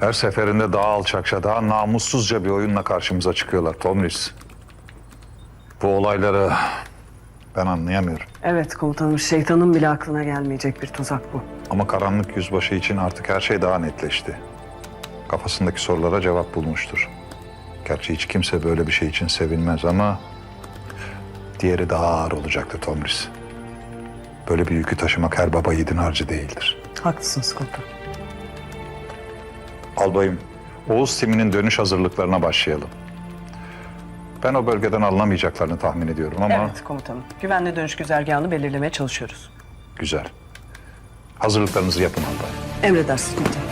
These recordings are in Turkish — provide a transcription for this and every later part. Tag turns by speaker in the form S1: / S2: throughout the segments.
S1: Her seferinde daha alçakça, daha namussuzca bir oyunla karşımıza çıkıyorlar Tomris. Bu olayları ben anlayamıyorum.
S2: Evet komutanım şeytanın bile aklına gelmeyecek bir tuzak bu.
S1: Ama karanlık yüzbaşı için artık her şey daha netleşti. Kafasındaki sorulara cevap bulmuştur. Gerçi hiç kimse böyle bir şey için sevinmez ama... ...diğeri daha ağır olacaktı Tomris. Böyle bir yükü taşımak her baba yiğidin harcı değildir.
S2: Haklısınız komutanım.
S1: Albayım, Oğuz timinin dönüş hazırlıklarına başlayalım. Ben o bölgeden alınamayacaklarını tahmin ediyorum ama
S2: Evet komutanım. Güvenli dönüş güzergahını belirlemeye çalışıyoruz.
S1: güzel. Hazırlıklarınızı yapın albayım.
S2: Emredersiniz komutanım.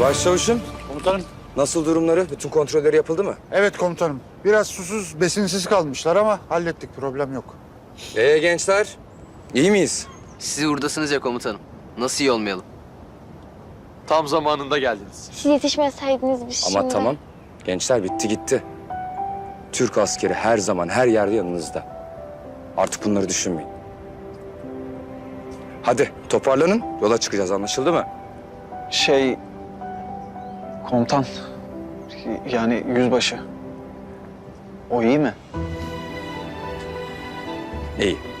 S3: Başçavuşum,
S4: Komutanım.
S3: nasıl durumları? Bütün kontrolleri yapıldı mı?
S4: Evet komutanım. Biraz susuz, besinsiz kalmışlar ama hallettik. Problem yok.
S3: Ee gençler, iyi miyiz?
S5: Siz buradasınız ya komutanım. Nasıl iyi olmayalım?
S6: Tam zamanında geldiniz.
S7: Siz yetişmeseydiniz biz şimdi.
S3: Ama tamam, gençler bitti gitti. Türk askeri her zaman, her yerde yanınızda. Artık bunları düşünmeyin. Hadi toparlanın, yola çıkacağız anlaşıldı mı?
S8: Şey... Komutan. Yani yüzbaşı. O iyi mi?
S3: İyi.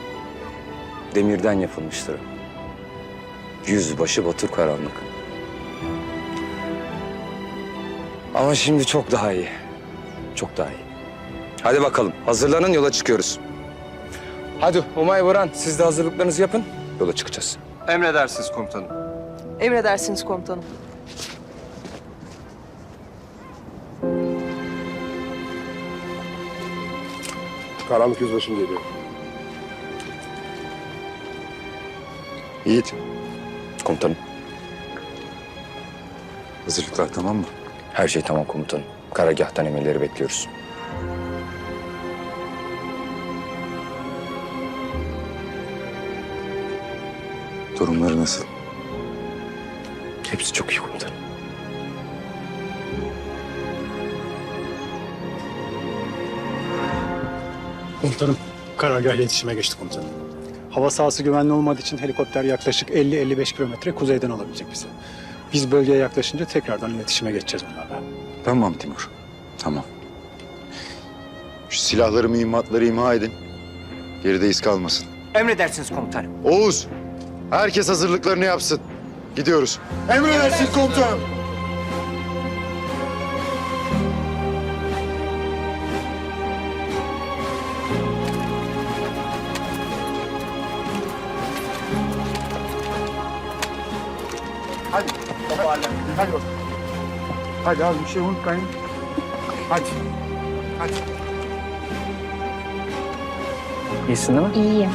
S3: Demirden yapılmıştır. Yüzbaşı Batur Karanlık. Ama şimdi çok daha iyi. Çok daha iyi. Hadi bakalım, hazırlanın yola çıkıyoruz. Hadi Umay Boran, siz de hazırlıklarınızı yapın. Yola çıkacağız.
S6: Emredersiniz komutanım.
S9: Emredersiniz komutanım.
S10: Karanlık yüzbaşım geliyor. Yiğit,
S3: Komutanım,
S10: hazırlıklar tamam mı?
S3: her şey tamam komutanım. Karargâhtan emirleri bekliyoruz.
S10: Durumları nasıl?
S3: Hepsi çok iyi komutanım.
S11: Komutanım, karargah iletişime geçti komutanım. Hava sahası güvenli olmadığı için helikopter yaklaşık 50-55 kilometre kuzeyden alabilecek bizi. Biz bölgeye yaklaşınca tekrardan iletişime geçeceğiz onlarla.
S10: Tamam Timur, tamam. Şu silahları mühimmatları imha edin. Geride iz kalmasın.
S8: Emredersiniz komutanım.
S10: Oğuz, herkes hazırlıklarını yapsın. Gidiyoruz.
S4: Emredersiniz komutanım. Hadi. Hadi. Hadi az bir şey unutmayın. Hadi. Hadi.
S8: İyisin değil mi?
S7: İyiyim.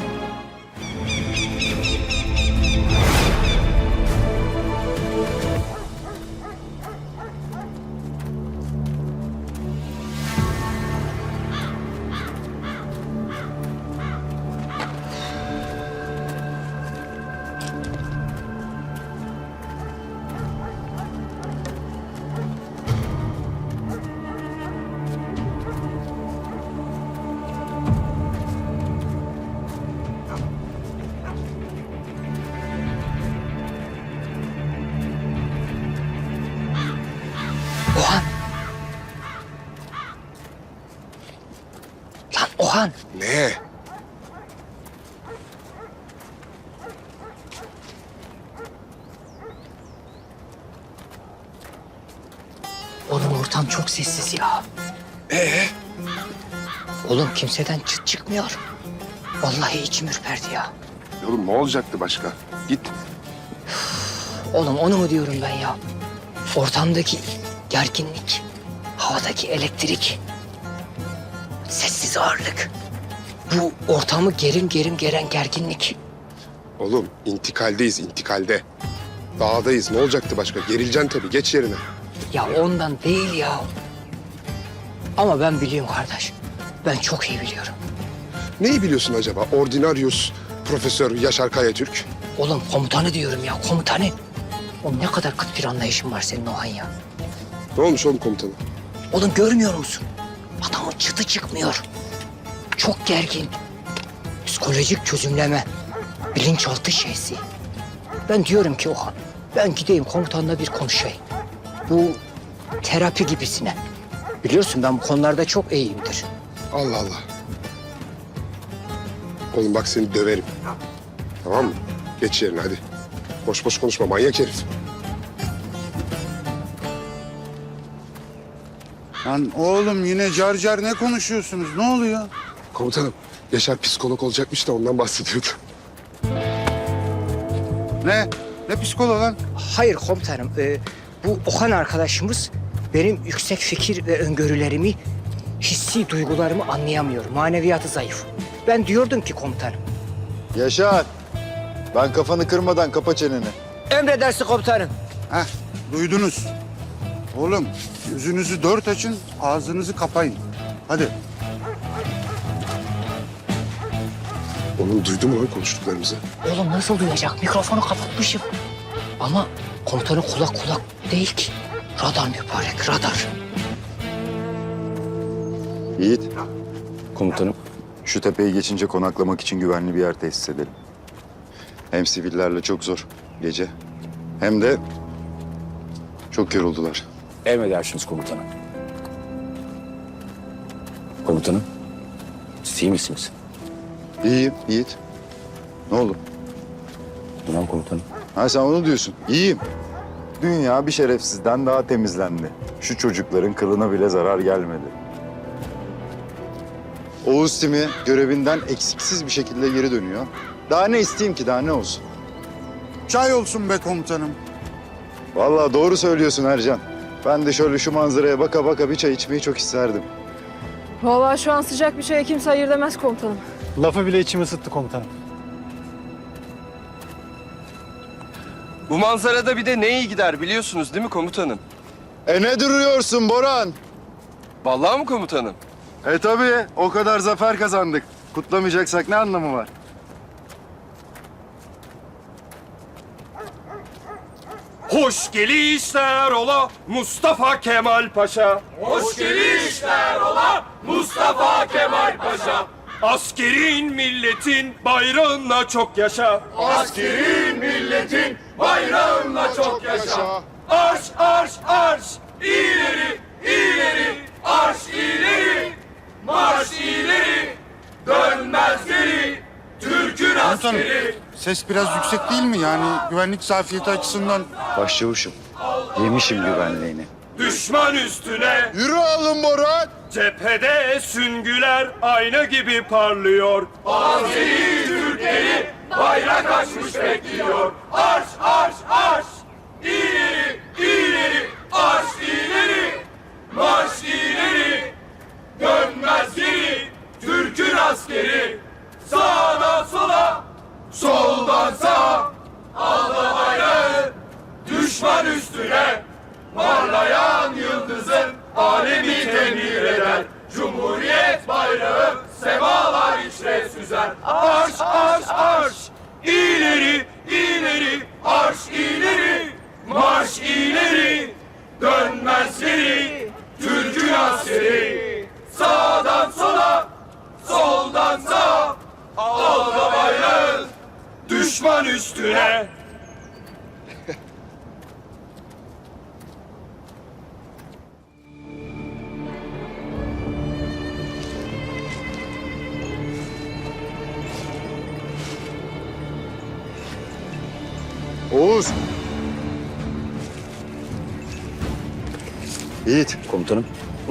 S9: Ohan.
S10: Ne?
S9: Oğlum ortam çok sessiz ya. Ee? Oğlum kimseden çıt çıkmıyor. Vallahi içim ürperdi ya.
S10: Oğlum ne olacaktı başka? Git.
S9: Oğlum onu mu diyorum ben ya? Ortamdaki gerginlik, havadaki elektrik, ağırlık. Bu ortamı gerim gerim geren gerginlik.
S10: Oğlum intikaldeyiz intikalde. Dağdayız. Ne olacaktı başka? Gerileceksin tabii. Geç yerine.
S9: Ya ondan değil ya. Ama ben biliyorum kardeş. Ben çok iyi biliyorum.
S10: Neyi biliyorsun acaba? Ordinarius Profesör Yaşar Kayatürk.
S9: Oğlum komutanı diyorum ya komutanı. Oğlum ne kadar kıt bir anlayışın var senin Ohan ya.
S10: Ne olmuş oğlum komutanım?
S9: Oğlum görmüyor musun? Adamın çıtı çıkmıyor. Çok gergin. Psikolojik çözümleme. bilinçaltı şeysi. Ben diyorum ki Ohan, ben gideyim komutanla bir konuşayım. Bu terapi gibisine. Biliyorsun ben bu konularda çok iyiyimdir.
S12: Allah Allah. Oğlum bak seni döverim. Tamam mı? Geç yerine hadi. Boş boş konuşma manyak herif.
S4: Lan oğlum yine car car ne konuşuyorsunuz? Ne oluyor?
S12: Komutanım Yaşar psikolog olacakmış da ondan bahsediyordu.
S4: Ne? Ne psikoloğu lan?
S9: Hayır komutanım, e, bu Ohan arkadaşımız benim yüksek fikir ve öngörülerimi, hissi duygularımı anlayamıyor. Maneviyatı zayıf. Ben diyordum ki komutanım.
S10: Yaşar. Ben kafanı kırmadan kapa çeneni.
S9: Emredersin komutanım.
S4: Heh, duydunuz. Oğlum gözünüzü dört açın, ağzınızı kapayın. Hadi.
S12: Oğlum duydu mu lan konuştuklarımızı?
S9: Oğlum nasıl duyacak? Mikrofonu kapatmışım. Ama komutanın kulak kulak değil ki. Radar mübarek, radar.
S10: Yiğit.
S3: Komutanım.
S10: Şu tepeyi geçince konaklamak için güvenli bir yer tesis edelim. Hem sivillerle çok zor gece. Hem de çok yoruldular.
S3: Emredersiniz komutanım. Komutanım. Siz iyi misiniz?
S10: İyiyim Yiğit. Ne oldu?
S3: Tamam komutanım.
S10: Ha sen onu diyorsun. İyiyim. Dünya bir şerefsizden daha temizlendi. Şu çocukların kılına bile zarar gelmedi. Oğuz Timi görevinden eksiksiz bir şekilde geri dönüyor. Daha ne isteyeyim ki daha ne olsun?
S4: Çay olsun be komutanım.
S10: Vallahi doğru söylüyorsun Ercan. Ben de şöyle şu manzaraya baka baka bir çay içmeyi çok isterdim.
S2: Vallahi şu an sıcak bir şeye kimse hayır demez komutanım.
S11: Lafı bile içimi ısıttı komutanım.
S6: Bu manzarada bir de ne iyi gider biliyorsunuz değil mi komutanım?
S10: E ne duruyorsun Boran?
S6: Vallahi mı komutanım?
S10: E tabii o kadar zafer kazandık. Kutlamayacaksak ne anlamı var?
S6: Hoş gelişler ola Mustafa Kemal Paşa. Hoş gelişler ola Mustafa Kemal Paşa. Askerin milletin bayrağınla çok yaşa. Askerin milletin bayrağınla çok yaşa. Arş arş arş ileri ileri arş ileri marş ileri dönmez geri Türk'ün
S4: Komutanım ses biraz yüksek değil mi? Yani güvenlik zafiyeti açısından.
S10: Başçavuşum. Yemişim güvenliğini.
S6: Düşman üstüne
S10: Yürü oğlum Boran.
S6: Cephede süngüler ayna gibi parlıyor. Azeri Türkleri bayrak açmış bekliyor. Arş arş arş. İleri ileri arş ileri. Marş ileri. Dönmez geri. Türk'ün askeri. Sağdan sola. Soldan sağa. Aldı bayrağı. Düşman üstüne. Parlayan yıldızın alemi temir eder. Cumhuriyet bayrağı semalar içre süzer. Arş arş arş ileri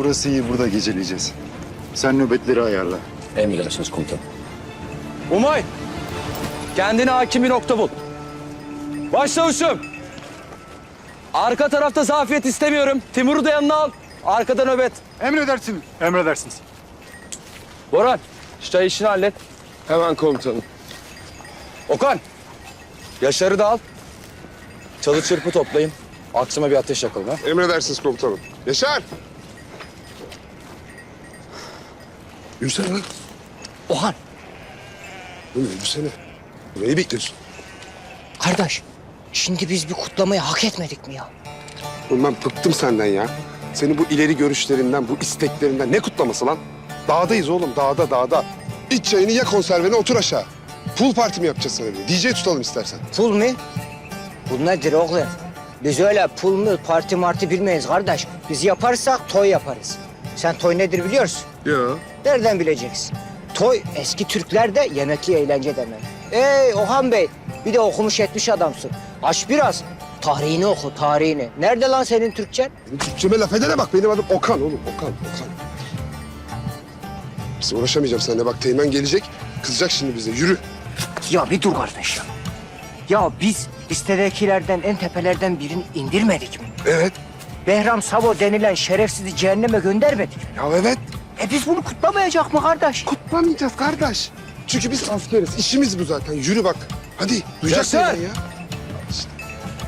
S10: Burası iyi burada geceleyeceğiz. Sen nöbetleri ayarla.
S3: Emredersiniz komutanım. Umay! Kendine hakim bir nokta bul. Başlavuşum! Arka tarafta zafiyet istemiyorum. Timur'u da yanına al. Arkada nöbet.
S4: Emredersiniz.
S11: Emredersiniz.
S3: Boran, şu çay işini hallet.
S12: Hemen komutanım.
S3: Okan, Yaşar'ı da al. Çalı çırpı toplayın. Akşama bir ateş yakalım ha.
S12: Emredersiniz komutanım. Yaşar! Yürüsene lan.
S9: Ohan,
S12: Oğlum yürüsene. Neyi bekliyorsun?
S9: kardeş. Şimdi biz bir kutlamayı hak etmedik mi ya?
S12: Oğlum ben bıktım senden ya. Senin bu ileri görüşlerinden, bu isteklerinden ne kutlaması lan? Dağdayız oğlum, dağda, dağda. İç çayını ya konserveni otur aşağı. Pool parti mi yapacağız sana diyor. DJ tutalım istersen.
S9: Pul mu? Bu nedir oğlum? Biz öyle pul mu, parti marti bilmeyiz kardeş. Biz yaparsak toy yaparız. Sen toy nedir biliyorsun?
S12: Yok.
S9: Nereden bileceksin? Toy eski Türklerde yemekli eğlence demek. Ey Ohan Bey, bir de okumuş etmiş adamsın. Aç biraz. Tarihini oku, tarihini. Nerede lan senin Türkçen?
S12: Türkçeme laf edene bak. Benim adım Okan oğlum. Okan, Okan. Biz uğraşamayacağım seninle. Bak Teğmen gelecek. Kızacak şimdi bize. Yürü.
S9: Ya bir dur kardeş ya. Ya biz listedekilerden en tepelerden birini indirmedik mi?
S12: Evet.
S9: Behram Savo denilen şerefsizi cehenneme göndermedik mi?
S12: Ya evet.
S9: E biz bunu kutlamayacak mı kardeş?
S12: Kutlamayacağız kardeş. Çünkü biz askeriz. İşimiz bu zaten. Yürü bak. Hadi. Duyacak
S3: Yaşar!
S12: Teğmen ya.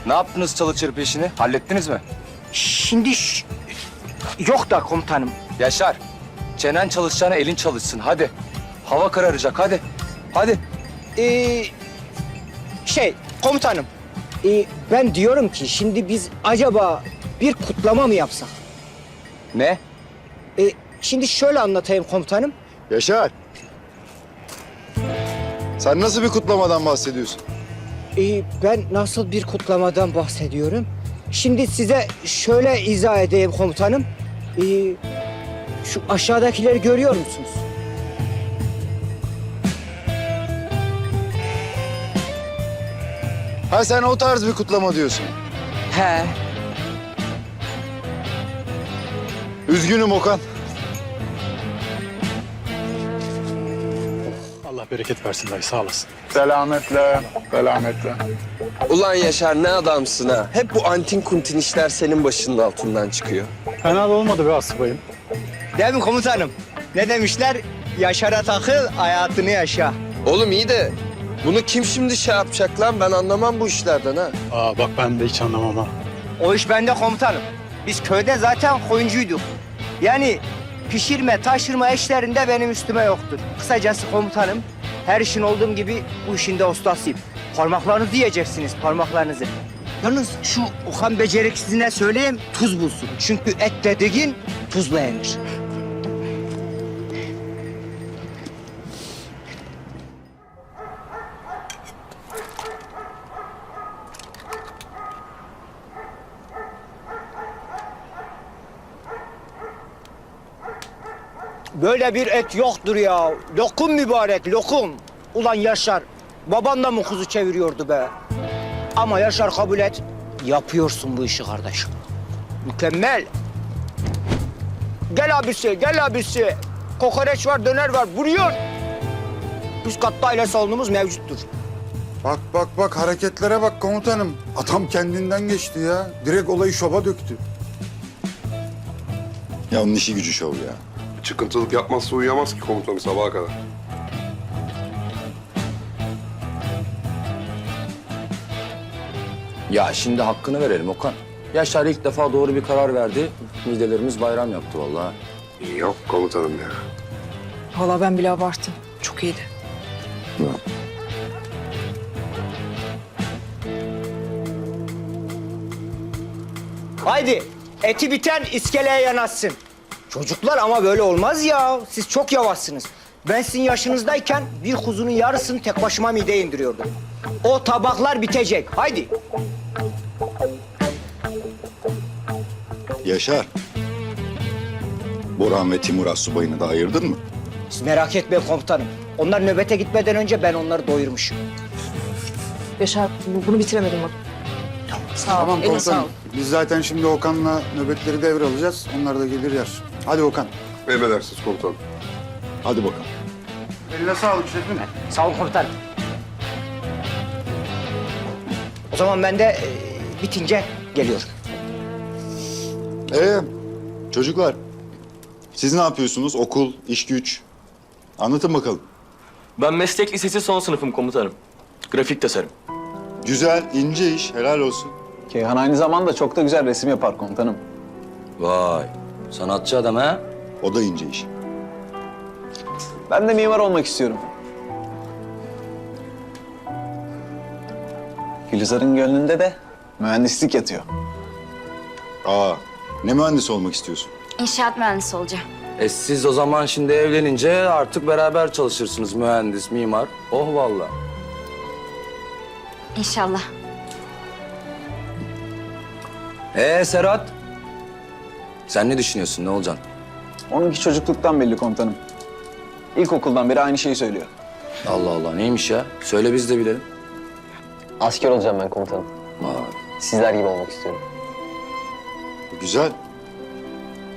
S3: Ne yaptınız çalı çırpı işini? Hallettiniz mi?
S9: Şimdi ş- yok da komutanım.
S3: Yaşar, çenen çalışacağına elin çalışsın. Hadi. Hava kararacak hadi. Hadi.
S9: Ee, şey komutanım. ee, ben diyorum ki şimdi biz acaba bir kutlama mı yapsak?
S3: Ne?
S9: Ee, şimdi şöyle anlatayım komutanım.
S10: Yaşar. Sen nasıl bir kutlamadan bahsediyorsun?
S9: Ee, ben nasıl bir kutlamadan bahsediyorum? Şimdi size şöyle izah edeyim komutanım. Ee, şu aşağıdakileri görüyor musunuz?
S10: Ha sen o tarz bir kutlama diyorsun.
S9: He.
S10: Üzgünüm Okan.
S11: Bereket versin dayı sağ olasın.
S4: Selametle, selametle.
S6: Ulan Yaşar ne adamsın ha. Hep bu antin kuntin işler senin başının altından çıkıyor.
S11: Fena da olmadı be Asubayım.
S9: Değil mi komutanım? Ne demişler? Yaşara takıl, hayatını yaşa.
S6: Oğlum iyi de bunu kim şimdi şey yapacak lan? Ben anlamam bu işlerden ha.
S11: Aa bak ben de hiç anlamam ha.
S9: O iş bende komutanım. Biz köyde zaten koyuncuyduk. Yani pişirme, taşırma işlerinde benim üstüme yoktur. Kısacası komutanım, her işin olduğum gibi bu işin de ustasıyım. Parmaklarınızı yiyeceksiniz, parmaklarınızı. Yalnız şu Okan beceriksizine söyleyeyim, tuz bulsun. Çünkü et dediğin tuzla yenir. Böyle bir et yoktur ya. Lokum mübarek, lokum. Ulan Yaşar, baban da mı kuzu çeviriyordu be? Ama Yaşar kabul et, yapıyorsun bu işi kardeşim. Mükemmel. Gel abisi, gel abisi. Kokoreç var, döner var. Vuruyor. Üst katta aile salonumuz mevcuttur.
S4: Bak bak bak hareketlere bak komutanım. Adam kendinden geçti ya. Direkt olayı şoba döktü.
S10: Ya onun işi gücü şov ya.
S12: Çıkıntılık yapmazsa uyuyamaz ki komutanım sabaha kadar.
S3: Ya şimdi hakkını verelim Okan. Yaşar ilk defa doğru bir karar verdi. Midelerimiz bayram yaptı vallahi.
S12: Yok komutanım ya.
S2: Valla ben bile abarttım. Çok iyiydi.
S9: Haydi eti biten iskeleye yanaşsın. Çocuklar ama böyle olmaz ya. Siz çok yavaşsınız. Ben sizin yaşınızdayken bir kuzunun yarısını tek başıma mideye indiriyordum. O tabaklar bitecek. Haydi.
S10: Yaşar. Boran ve Timur Asubay'ını da ayırdın mı?
S9: Siz merak etmeyin komutanım. Onlar nöbete gitmeden önce ben onları doyurmuşum.
S2: Yaşar bu- bunu bitiremedim bak. Sağ ol.
S4: Tamam
S2: Eline
S4: komutanım.
S2: sağlık.
S4: Biz zaten şimdi Okan'la nöbetleri devralacağız. Onlar da gelir yer. Hadi Okan.
S12: Emredersiniz komutanım.
S10: Hadi bakalım.
S4: Eline sağlık şefim.
S9: Sağ olun komutanım. O zaman ben de e, bitince geliyorum.
S10: Ee, çocuklar. Siz ne yapıyorsunuz? Okul, iş güç. Anlatın bakalım.
S3: Ben meslek lisesi son sınıfım komutanım. Grafik tasarım.
S10: Güzel, ince iş. Helal olsun.
S8: Keyhan aynı zamanda çok da güzel resim yapar komutanım.
S3: Vay, sanatçı adam ha?
S10: O da ince iş.
S8: Ben de mimar olmak istiyorum. Gülizar'ın gönlünde de mühendislik yatıyor.
S10: Aa, ne mühendis olmak istiyorsun?
S7: İnşaat mühendisi olacağım.
S3: E siz o zaman şimdi evlenince artık beraber çalışırsınız mühendis, mimar. Oh vallahi.
S7: İnşallah.
S3: Ee Serhat? Sen ne düşünüyorsun? Ne olacaksın?
S8: Onunki çocukluktan belli komutanım. İlkokuldan beri aynı şeyi söylüyor.
S3: Allah Allah neymiş ya? Söyle biz de bilelim.
S5: Asker olacağım ben komutanım.
S3: Vay.
S5: Sizler gibi olmak istiyorum.
S10: Güzel.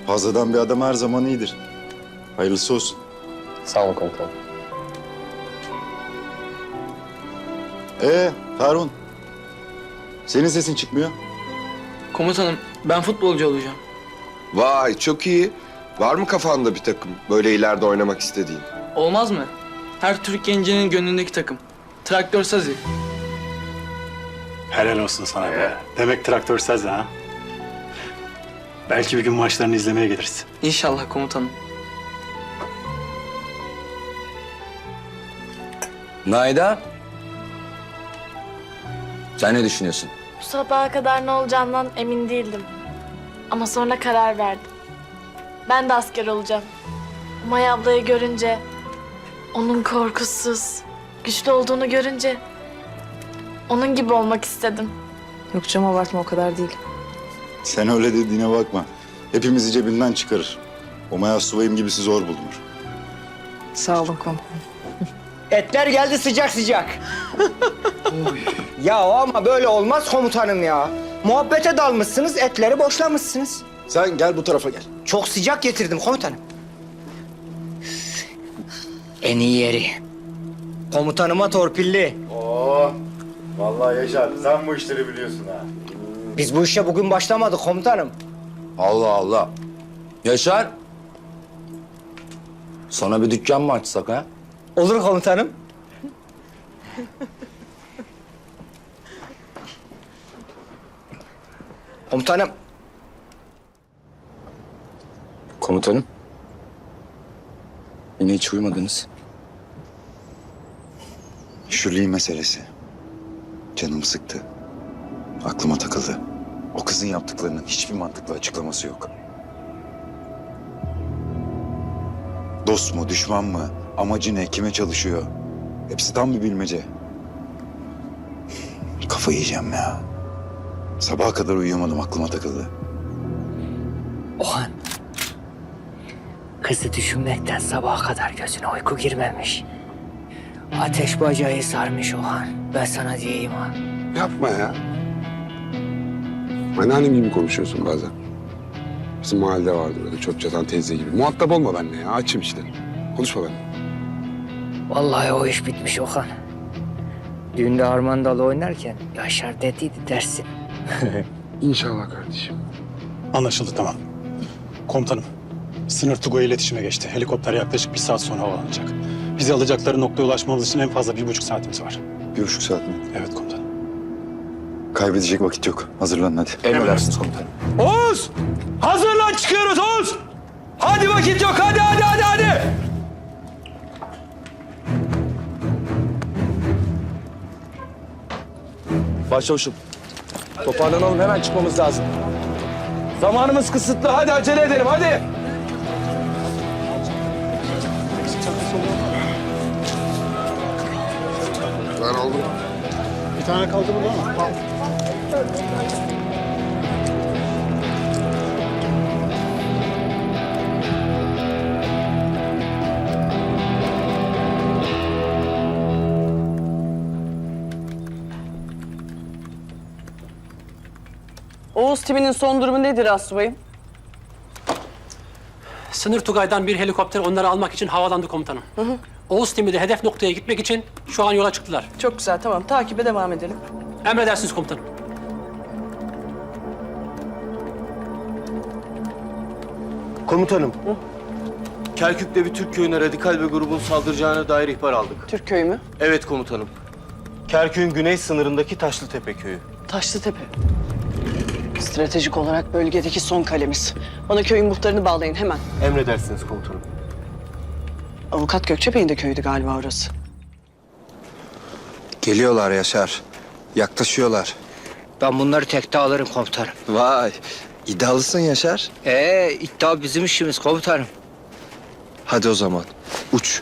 S10: Fazladan bir adam her zaman iyidir. Hayırlısı olsun.
S5: Sağ olun komutanım.
S10: Ee Harun. Senin sesin çıkmıyor.
S13: Komutanım ben futbolcu olacağım.
S6: Vay çok iyi. Var mı kafanda bir takım böyle ileride oynamak istediğin?
S13: Olmaz mı? Her Türk gencinin gönlündeki takım. Traktör Sazi.
S11: Helal olsun sana be. Demek traktör saz ha. Belki bir gün maçlarını izlemeye geliriz.
S13: İnşallah komutanım.
S3: Nayda? Sen ne düşünüyorsun?
S7: Bu sabaha kadar ne olacağından emin değildim. Ama sonra karar verdim. Ben de asker olacağım. Umay ablayı görünce, onun korkusuz, güçlü olduğunu görünce onun gibi olmak istedim.
S2: Yok canım abartma o kadar değil.
S10: Sen öyle dediğine bakma. Hepimizi cebinden çıkarır. O Maya subayım gibisi zor bulunur.
S2: Sağ olun komutanım.
S9: Etler geldi sıcak sıcak. ya ama böyle olmaz komutanım ya. Muhabbete dalmışsınız, etleri boşlamışsınız.
S12: Sen gel bu tarafa gel.
S9: Çok sıcak getirdim komutanım. En iyi yeri. Komutanıma torpilli.
S10: Oo, vallahi Yaşar sen bu işleri biliyorsun ha.
S9: Biz bu işe bugün başlamadık komutanım.
S3: Allah Allah. Yaşar. Sonra bir dükkan mı açsak ha?
S9: Olur komutanım. Komutanım.
S3: Komutanım. Yine hiç uyumadınız.
S10: Şu Lee meselesi. Canımı sıktı. Aklıma takıldı. O kızın yaptıklarının hiçbir mantıklı açıklaması yok. Dost mu, düşman mı, amacı ne, kime çalışıyor? Hepsi tam bir bilmece. Kafa yiyeceğim ya. Sabaha kadar uyuyamadım, aklıma takıldı.
S9: Ohan. Kızı düşünmekten sabaha kadar gözüne uyku girmemiş. Ateş bacağı sarmış Ohan. Ben sana diyeyim ha.
S12: Yapma ya. Anneannem gibi konuşuyorsun bazen. Bizim mahallede vardı öyle çöp çatan teyze gibi. Muhatap olma benimle ya. Açım işte. Konuşma benimle.
S9: Vallahi o iş bitmiş Okan. Düğünde harmandalı oynarken Yaşar dediydi dersin.
S12: İnşallah kardeşim.
S11: Anlaşıldı tamam. Komutanım. Sınır Tugay iletişime geçti. Helikopter yaklaşık bir saat sonra havalanacak. Bizi alacakları noktaya ulaşmamız için en fazla bir buçuk saatimiz var.
S10: Bir buçuk saat mi?
S11: Evet komutanım.
S10: Kaybedecek vakit yok. Hazırlanın hadi.
S3: Emredersiniz komutanım. Oğuz! Hazırlan çıkıyoruz Oğuz! Hadi vakit yok hadi hadi hadi hadi! Başçavuşum. Toparlanalım hemen çıkmamız lazım. Zamanımız kısıtlı hadi acele edelim hadi.
S12: Ben aldım.
S11: Bir tane kaldı burada ama.
S13: Oğuz timinin son durumu nedir Asubayım?
S14: Sınır Tugay'dan bir helikopter onları almak için havalandı komutanım. Oğuz timi de hedef noktaya gitmek için şu an yola çıktılar.
S13: Çok güzel tamam takibe devam edelim.
S14: Emredersiniz komutanım.
S3: Komutanım. Kerkük'te bir Türk köyüne radikal bir grubun saldıracağına dair ihbar aldık.
S13: Türk köyü mü?
S3: Evet komutanım. Kerkük'ün güney sınırındaki Taşlıtepe köyü.
S13: Taşlıtepe. Stratejik olarak bölgedeki son kalemiz. Bana köyün muhtarını bağlayın hemen.
S3: Emredersiniz komutanım.
S13: Avukat Gökçepe'nin de köyüydü galiba orası.
S6: Geliyorlar Yaşar. Yaklaşıyorlar.
S9: Ben bunları tekte alırım komutanım.
S6: Vay. iddialısın Yaşar.
S9: Ee iddia bizim işimiz komutanım.
S15: Hadi o zaman uç.